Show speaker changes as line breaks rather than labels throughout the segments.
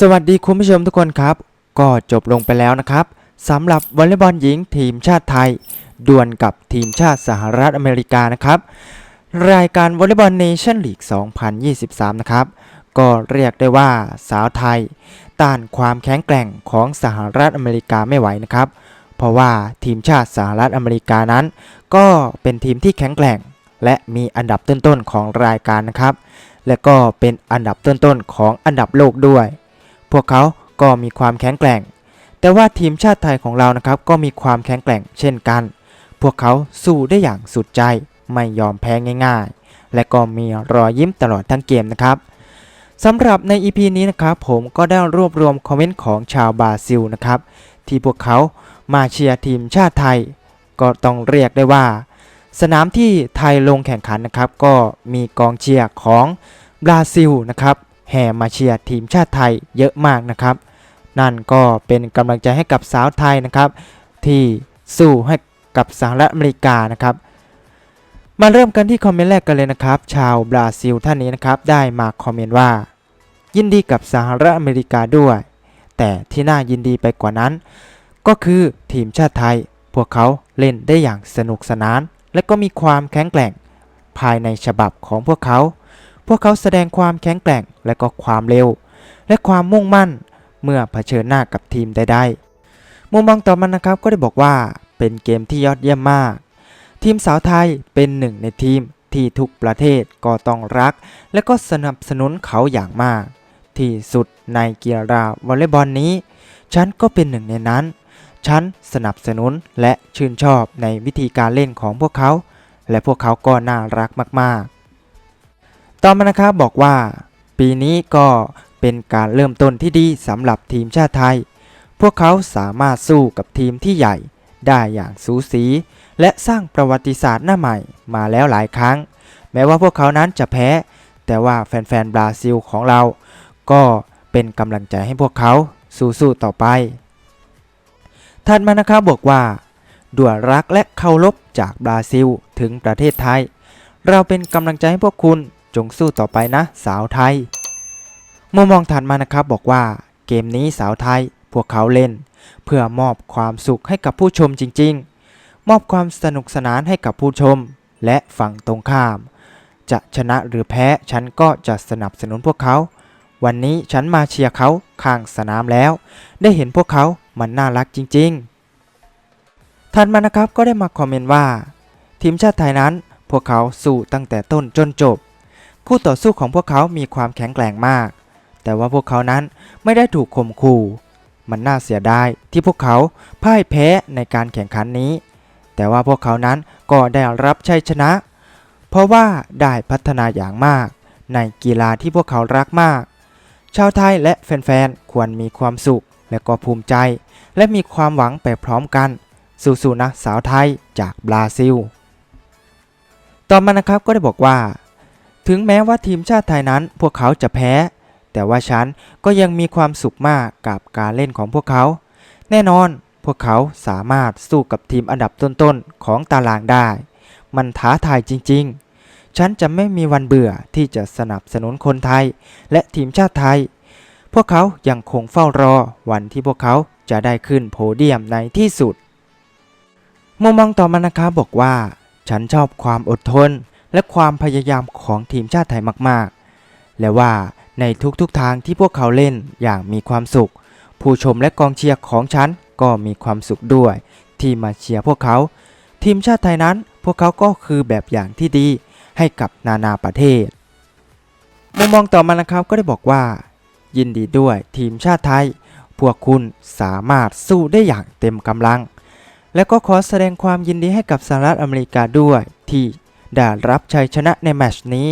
สวัสดีคุณผู้ชมทุกคนครับ ก็จบลงไปแล้วนะครับสำหรับวอลเลย์บอลหญิงทีมชาติไทย ดวลกับทีมชาติสหรัฐอเมริกานะครับ รายการวอลเลย์บอลเนชั่นลีก 2023 นะครับ ก็เรียกได้ว่าสาวไทย ต้านความแข็งแกร่งของสหรัฐอเมริกาไม่ไหวนะครับ เพราะว่าทีมชาติสหรัฐอเมริกานั้น ก็เป็นทีมที่แข็งแกร่ง และมีอันดับต้นๆของรายการนะครับ และก็เป็นอันดับต้นๆของอันดับโลกด้วย พวกเขาก็มีความแข็งแกร่ง แต่ว่าทีมชาติไทยของเรานะครับก็มีความแข็งแกร่งเช่นกัน พวกเขาสู้ได้อย่างสุดใจไม่ยอมแพ้ง่ายๆ และก็มีรอยยิ้มตลอดทั้งเกมนะครับสำหรับใน EP นี้นะครับผมก็ได้รวบรวมคอมเมนต์ของชาวบราซิลนะครับที่พวกเขามาเชียร์ทีมชาติไทย ก็ต้องเรียกได้ว่า สนามที่ไทยลงแข่งขันนะครับ ก็มีกองเชียร์ของบราซิลนะครับ แห่มาเชียร์ทีมชาติไทยเยอะมากนะครับ นั่นก็เป็นกำลังใจให้กับสาวไทยนะครับ ที่สู้ให้กับสหรัฐอเมริกานะครับมาเริ่มกันที่คอมเมนต์แรกกันเลยนะครับ ชาวบราซิลท่านนี้นะครับ ได้มาคอมเมนต์ว่า ยินดีกับสหรัฐอเมริกาด้วย แต่ที่น่ายินดีไปกว่านั้น ก็คือทีมชาติไทย พวกเขาเล่นได้อย่างสนุกสนาน และก็มีความแข็งแกร่ง ภายในฉบับของพวกเขา พวกเขาแสดงความแข็งแกร่งและก็ความเร็ว และความมุ่งมั่นเมื่อเผชิญหน้ากับทีมใดๆมุมมองต่อมานะครับก็ได้บอกว่าเป็นเกมที่ยอดเยี่ยมมาก ทีมสาวไทยเป็นหนึ่งในทีมที่ทุกประเทศก็ต้องรัก และก็สนับสนุนเขาอย่างมาก ที่สุดในกีฬาวอลเลย์บอลนี้ ฉันก็เป็นหนึ่งในนั้น ฉันสนับสนุนและชื่นชอบในวิธีการเล่นของพวกเขา และพวกเขาก็น่ารักมากๆ ต่อมานะครับบอกว่า ปีนี้ก็เป็นการเริ่มต้นที่ดีสำหรับทีมชาติไทย พวกเขาสามารถสู้กับทีมที่ใหญ่ได้อย่างสูสี และสร้างประวัติศาสตร์หน้าใหม่มาแล้วหลายครั้ง แม้ว่าพวกเขานั้นจะแพ้ แต่ว่าแฟนๆบราซิลของเรา ก็เป็นกำลังใจให้พวกเขาสู้ๆต่อไปถัดมานะครับบอกว่าด้วยรักและเคารพจากบราซิลถึงประเทศไทย เราเป็นกำลังใจให้พวกคุณ จงสู้ต่อไปนะ สาวไทย มุมมองถัดมานะครับบอกว่า เกมนี้สาวไทย พวกเขาเล่น เพื่อมอบความสุขให้กับผู้ชมจริง ๆ มอบความสนุกสนานให้กับผู้ชม และฝั่งตรงข้าม จะชนะหรือแพ้ฉันก็จะสนับสนุนพวกเขา วันนี้ฉันมาเชียร์เขาข้างสนามแล้ว ได้เห็นพวกเขามันน่ารักจริง ๆ ถัดมานะครับก็ได้มาคอมเมนต์ว่า ทีมชาติไทยนั้น พวกเขาสู้ตั้งแต่ต้นจนจบ คู่ต่อสู้ของพวกเขามีความแข็งแกร่งมาก แต่ว่าพวกเขานั้นไม่ได้ถูกข่มขู่ มันน่าเสียดายที่พวกเขาพ่ายแพ้ในการแข่งขันนี้ แต่ว่าพวกเขานั้นก็ได้รับชัยชนะ เพราะว่าได้พัฒนาอย่างมาก ในกีฬาที่พวกเขารักมาก ชาวไทยและแฟนๆ ควรมีความสุขและก็ภูมิใจ และมีความหวังไปพร้อมกัน สู้ๆนะสาวไทยจากบราซิล ต่อมานะครับก็ได้บอกว่า ถึงแม้ว่าทีมชาติไทยนั้นพวกเขาจะแพ้ แต่ว่าฉันก็ยังมีความสุขมากกับการเล่นของพวกเขา แน่นอนพวกเขาสามารถสู้กับทีมอันดับต้นๆของตารางได้ มันท้าทายจริงๆ ฉันจะไม่มีวันเบื่อที่จะสนับสนุนคนไทย และทีมชาติไทย พวกเขายังคงเฝ้ารอวันที่พวกเขาจะได้ขึ้นโพเดียมในที่สุด มุมมองต่อมานะครับบอกว่า ฉันชอบความอดทน และความพยายามของทีมชาติไทยมากๆ และว่าในทุกๆทางที่พวกเขาเล่นอย่างมีความสุข ผู้ชมและกองเชียร์ของฉันก็มีความสุขด้วย ที่มาเชียร์พวกเขา ทีมชาติไทยนั้นพวกเขาก็คือแบบอย่างที่ดีให้กับนานาประเทศมุมมองต่อมานะครับก็ได้บอกว่า ยินดีด้วยทีมชาติไทย พวกคุณสามารถสู้ได้อย่างเต็มกำลัง และก็ขอแสดงความยินดีให้กับสหรัฐอเมริกาด้วยที่ ได้รับชัยชนะในแมตช์นี้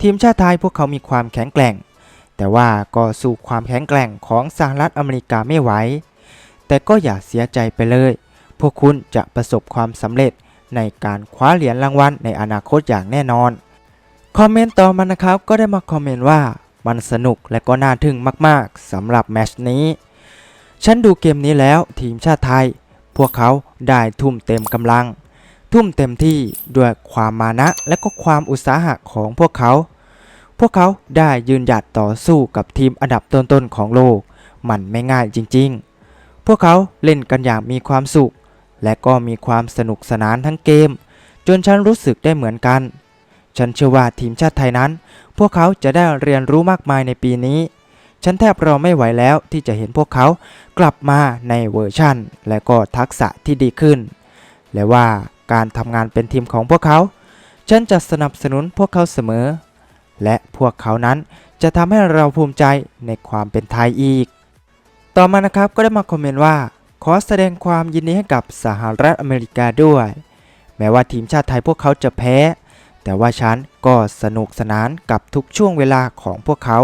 ทีมชาติไทยพวกเขามีความแข็งแกร่ง แต่ว่าก็สู้ความแข็งแกร่งของสหรัฐอเมริกาไม่ไหว แต่ก็อย่าเสียใจไปเลย พวกคุณจะประสบความสำเร็จในการคว้าเหรียญรางวัลในอนาคตอย่างแน่นอน คอมเมนต์ต่อมานะครับก็ได้มาคอมเมนต์ว่ามันสนุกและก็น่าทึ่งมากๆสำหรับแมชนี้ ฉันดูเกมนี้แล้วทีมชาติไทย พวกเขาได้ทุ่มเต็มกำลัง ทุ่มเต็มที่ด้วยความมานะและก็ความอุตสาหะของพวกเขา พวกเขาได้ยืนหยัดต่อสู้กับทีมอันดับต้นๆของโลก มันไม่ง่ายจริงๆ พวกเขาเล่นกันอย่างมีความสุข และก็มีความสนุกสนานทั้งเกม จนฉันรู้สึกได้เหมือนกัน ฉันเชื่อว่าทีมชาติไทยนั้น พวกเขาจะได้เรียนรู้มากมายในปีนี้ ฉันแทบรอไม่ไหวแล้วที่จะเห็นพวกเขากลับมาในเวอร์ชั่น และก็ทักษะที่ดีขึ้น และว่า การทำงานเป็นทีมของพวกเขา ฉันจะสนับสนุนพวกเขาเสมอ และพวกเขานั้นจะทำให้เราภูมิใจในความเป็นไทยอีก ต่อมานะครับก็ได้มาคอมเมนต์ว่า ขอแสดงความยินดีให้กับสหรัฐอเมริกาด้วย แม้ว่าทีมชาติไทยพวกเขาจะแพ้ แต่ว่าฉันก็สนุกสนานกับทุกช่วงเวลาของพวกเขา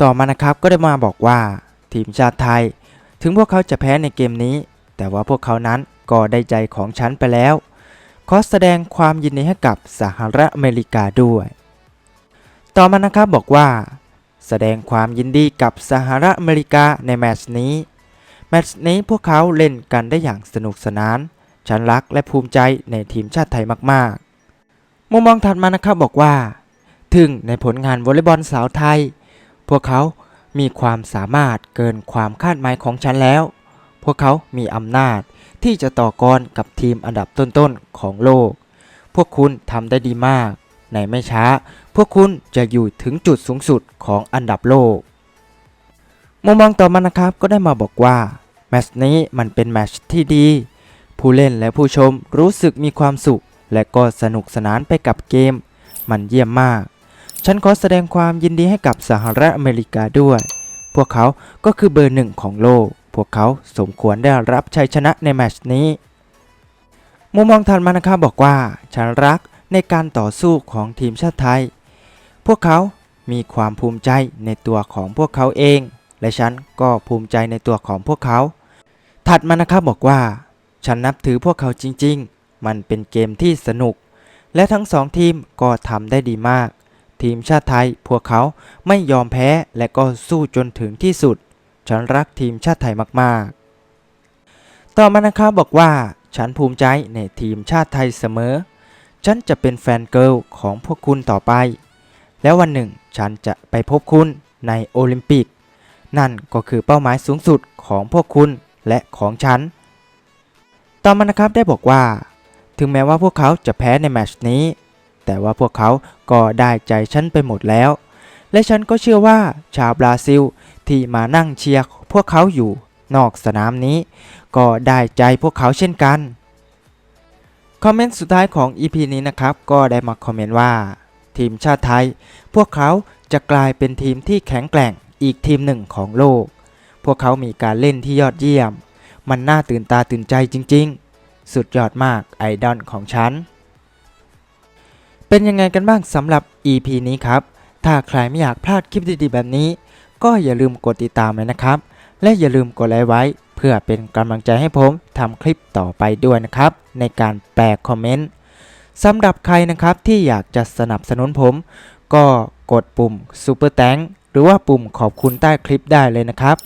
ต่อมานะครับก็ได้มาบอกว่า ทีมชาติไทย ถึงพวกเขาจะแพ้ในเกมนี้ แต่ว่าพวกเขานั้น ก็ได้ใจของฉันไปแล้ว ขอแสดงความยินดีให้กับสหรัฐอเมริกาด้วย ต่อมานะครับบอกว่า แสดงความยินดีกับสหรัฐอเมริกาในแมตช์นี้ แมตช์นี้พวกเขาเล่นกันได้อย่างสนุกสนาน ฉันรักและภูมิใจในทีมชาติไทยมากๆ มุมมองถัดมานะครับบอกว่า ถึงในผลงานวอลเลย์บอลสาวไทย พวกเขามีความสามารถเกินความคาดหมายของฉันแล้ว พวกเขามีอำนาจที่จะต่อกรกับทีมอันดับต้นๆของโลก พวกคุณทำได้ดีมาก ในไม่ช้า พวกคุณจะอยู่ถึงจุดสูงสุดของอันดับโลก มุมมองต่อมานะครับก็ได้มาบอกว่า แมตช์นี้มันเป็นแมตช์ที่ดี ผู้เล่นและผู้ชมรู้สึกมีความสุข และก็สนุกสนานไปกับเกม มันเยี่ยมมาก ฉันขอแสดงความยินดีให้กับสหรัฐอเมริกาด้วย พวกเขาก็คือเบอร์หนึ่งของโลก พวกเขาสมควรได้รับชัยชนะในแมตช์นี้ มุมมองถัดมานะครับอกว่า ฉันรักในการต่อสู้ของทีมชาติไทย พวกเขามีความภูมิใจในตัวของพวกเขาเอง และฉันก็ภูมิใจในตัวของพวกเขา ถัดมานะครับบอกว่า ฉันนับถือพวกเขาจริง ๆ มันเป็นเกมที่สนุก และทั้งสองทีมก็ทำได้ดีมาก ทีมชาติไทยพวกเขาไม่ยอมแพ้และก็สู้จนถึงที่สุด ฉันรักทีมชาติไทยมาก ๆ ต่อมานะครับบอกว่า ฉันภูมิใจในทีมชาติไทยเสมอ ฉันจะเป็นแฟนเกิลของพวกคุณต่อไป แล้ววันหนึ่งฉันจะไปพบคุณในโอลิมปิก นั่นก็คือเป้าหมายสูงสุดของพวกคุณและของฉัน ต่อมานะครับได้บอกว่า ถึงแม้ว่าพวกเขาจะแพ้ในแมชนี้ แต่ว่าพวกเขาก็ได้ใจฉันไปหมดแล้ว และฉันก็เชื่อว่าชาวบราซิล ที่มานั่งเชียร์พวกเขาอยู่นอกสนามนี้ ก็ได้ใจพวกเขาเช่นกัน คอมเมนต์สุดท้ายของ EP นี้นะครับ ก็ได้มาคอมเมนต์ว่า ทีมชาติไทย พวกเขาจะกลายเป็นทีมที่แข็งแกร่งอีกทีมหนึ่งของโลก พวกเขามีการเล่นที่ยอดเยี่ยม มันน่าตื่นตาตื่นใจจริง ๆ สุดยอดมากไอดอลของฉัน เป็นยังไงกันบ้างสำหรับ EP นี้ครับ ถ้าใครไม่อยากพลาดคลิปดีๆแบบนี้ ก็อย่าลืมกดติดตามเลยนะครับ และอย่าลืมกดไลค์ไว้ เพื่อเป็นกำลังใจให้ผมทำคลิปต่อไปด้วยนะครับ ในการแปลคอมเมนต์สำหรับใครนะครับที่อยากจะสนับสนุนผม ก็กดปุ่ม Super t h a n k หรือว่าปุ่มขอบคุณใต้คลิปได้เลยนะครับ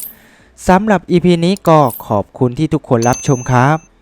สำหรับ EP นี้ก็ขอบคุณที่ทุกคนรับชมครับ